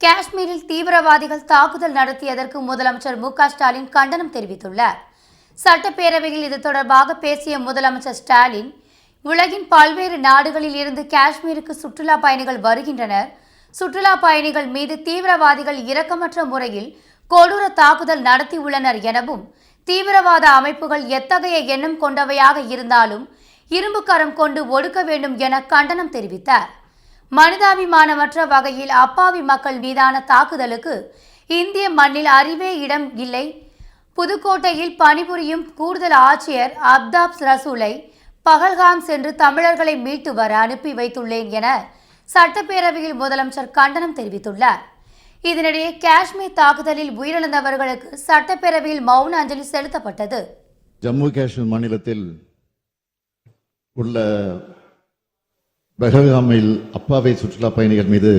காஷ்மீரில் தீவிரவாதிகள் தாக்குதல் நடத்தியதற்கு முதலமைச்சர் மு ஸ்டாலின் கண்டனம் தெரிவித்துள்ளார். சட்டப்பேரவையில் இது தொடர்பாக பேசிய முதலமைச்சர் ஸ்டாலின் உலகின் பல்வேறு நாடுகளில் இருந்து காஷ்மீருக்கு சுற்றுலா பயணிகள் வருகின்றனர். சுற்றுலா பயணிகள் மீது தீவிரவாதிகள் இரக்கமற்ற முறையில் கொடூர தாக்குதல் நடத்தியுள்ளனர் எனவும் தீவிரவாத அமைப்புகள் எத்தகைய எண்ணம் கொண்டவையாக இருந்தாலும் இரும்பு கரம் கொண்டு ஒடுக்க வேண்டும் என கண்டனம் தெரிவித்தார். மனிதாபிமானமற்ற வகையில் அப்பாவி மக்கள் மீதான தாக்குதலுக்கு இந்திய மண்ணில் அறிவே இடம் இல்லை. புதுக்கோட்டையில் பணிபுரியும் கூடுதல் ஆட்சியர் அப்தாப் ரசூலை பகல்காம் சென்று தமிழர்களை மீட்டு வர அனுப்பி வைத்துள்ளேன் என சட்டப்பேரவையில் முதலமைச்சர் கண்டனம் தெரிவித்துள்ளார். இதனிடையே காஷ்மீர் தாக்குதலில் உயிரிழந்தவர்களுக்கு சட்டப்பேரவையில் மௌன அஞ்சலி செலுத்தப்பட்டது. ஜம்மு காஷ்மீர் மாநிலத்தில் உள்ள பெஹல்காமில் அப்பாவை சுற்றுலா பயணிகள் மீது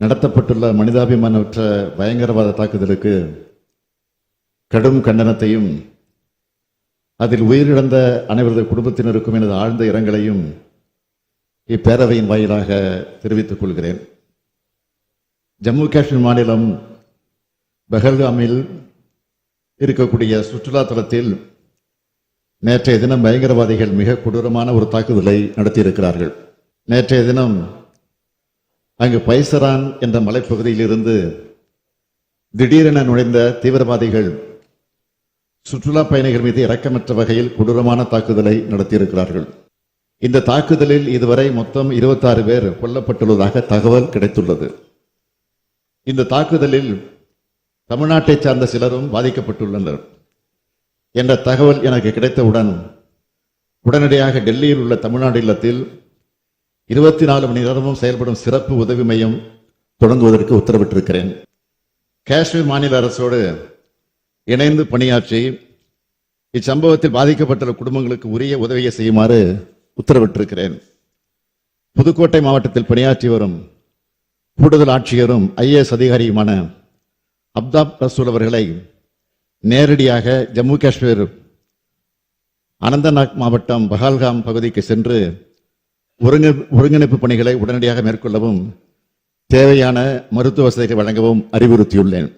நடத்தப்பட்டுள்ள மனிதாபிமானமற்ற பயங்கரவாத தாக்குதலுக்கு கடும் கண்டனத்தையும் அதில் உயிரிழந்த அனைவரது குடும்பத்தினருக்கும் எனது ஆழ்ந்த இரங்கலையும் இப்பேரவையின் வாயிலாக தெரிவித்துக் கொள்கிறேன். ஜம்மு காஷ்மீர் மாநிலம் பெஹல்காமில் இருக்கக்கூடிய சுற்றுலா தலத்தில் நேற்றைய தினம் பயங்கரவாதிகள் மிக கொடூரமான ஒரு தாக்குதலை நடத்தியிருக்கிறார்கள். நேற்றைய தினம் அங்கு பைசரான் என்ற மலைப்பகுதியில் இருந்து திடீரென நுழைந்த தீவிரவாதிகள் சுற்றுலா பயணிகள் மீது இரக்கமற்ற வகையில் கொடூரமான தாக்குதலை நடத்தியிருக்கிறார்கள். இந்த தாக்குதலில் இதுவரை மொத்தம் 26 பேர் கொல்லப்பட்டுள்ளதாக தகவல் கிடைத்துள்ளது. இந்த தாக்குதலில் தமிழ்நாட்டைச் சார்ந்த சிலரும் பாதிக்கப்பட்டுள்ளனர். என்ற தகவல் எனக்கு கிடைத்தவுடன் உடனடியாக டெல்லியில் உள்ள தமிழ்நாடு இல்லத்தில் இருபத்தி நாலு மணி நேரமும் செயல்படும் சிறப்பு உதவி மையம் தொடங்குவதற்கு உத்தரவிட்டிருக்கிறேன். காஷ்மீர் மாநில அரசோடு இணைந்து பணியாற்றி இச்சம்பவத்தில் பாதிக்கப்பட்டுள்ள குடும்பங்களுக்கு உரிய உதவியை செய்யுமாறு உத்தரவிட்டிருக்கிறேன். புதுக்கோட்டை மாவட்டத்தில் பணியாற்றி வரும் கூடுதல் ஆட்சியரும் ஐஏஎஸ் அதிகாரியுமான அப்தாப் ரசூல் அவர்களை நேரடியாக ஜம்மு காஷ்மீர் அனந்தநாக் மாவட்டம் பஹால்காம் பகுதிக்கு சென்று ஒருங்கி ஒருங்கிணைப்பு பணிகளை உடனடியாக மேற்கொள்ளவும் தேவையான மருத்துவ வசதிகளை வழங்கவும் அறிவுறுத்தியுள்ளேன்.